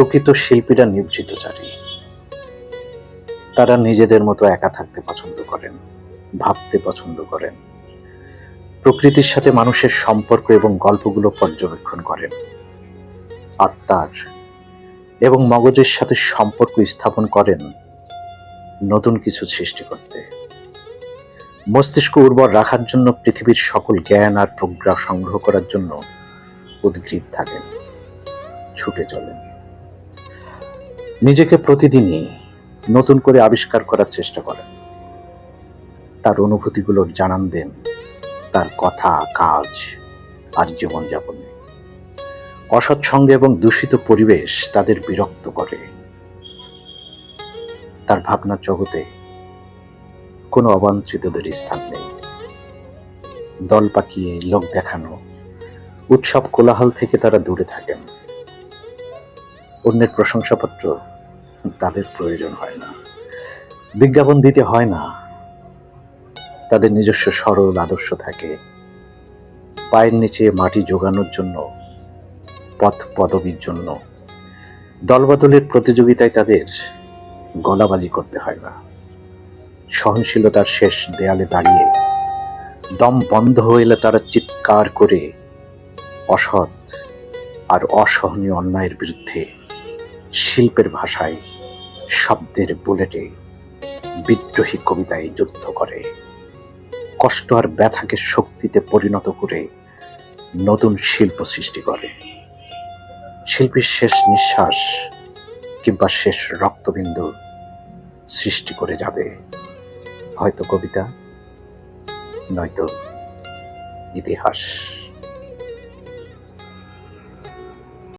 প্রকৃত শিল্পীরা নিভৃতচারী তারা নিজেদের মতো একা থাকতে পছন্দ করেন, ভাবতে পছন্দ করেন। প্রকৃতির সাথে মানুষের সম্পর্ক এবং গল্পগুলো পর্যবেক্ষণ করেন। আত্মার এবং মগজের সাথে সম্পর্ক স্থাপন করেন নতুন কিছু সৃষ্টি করতে। মস্তিষ্ক উর্বর রাখার জন্য পৃথিবীর সকল জ্ঞান আর প্রজ্ঞা সংগ্রহ করার জন্য উদ্গ্রীব থাকেন, ছুটে চলেন। নিজেকে প্রতিদিনই নতুন করে আবিষ্কার করার চেষ্টা করেন। তার অনুভূতিগুলোর জানান দেন তার কথা, কাজ আর জীবনযাপনে অসৎসঙ্গে এবং দূষিত পরিবেশ তাদের বিরক্ত করে। তার ভাবনার জগতে কোনো অবাঞ্ছিতদের স্থান নেই। দল পাকিয়ে লোক দেখানো, উৎসব কোলাহল থেকে তারা দূরে থাকেন। অন্যের প্রশংসাপত্র তাদের প্রয়োজন হয় না। বিজ্ঞাপন দিতে হয় না। তাদের নিজস্ব সরল আদর্শ থাকে। পায়ের নিচে মাটি যোগানোর জন্য, পথ পদবীর জন্য। দলবদলের প্রতিযোগিতায় তাদের গলাবাজি করতে হয় না। সহনশীলতার শেষ দেয়ালে দাঁড়িয়ে দম বন্ধ হইলে তারা চিৎকার করে অসৎ আর অসহনীয় অন্যায়ের বিরুদ্ধে শিল্পের ভাষায় শব্দের বুলেটে বিদ্রোহী কবিতায় যুদ্ধ করে। কষ্ট আর ব্যথাকে শক্তিতে পরিণত করে নতুন শিল্প সৃষ্টি করে। শিল্পীর শেষ নিঃশ্বাস কিংবা শেষ রক্তবিন্দু সৃষ্টি করে যাবে। হয়তো কবিতা, নয়তো ইতিহাস।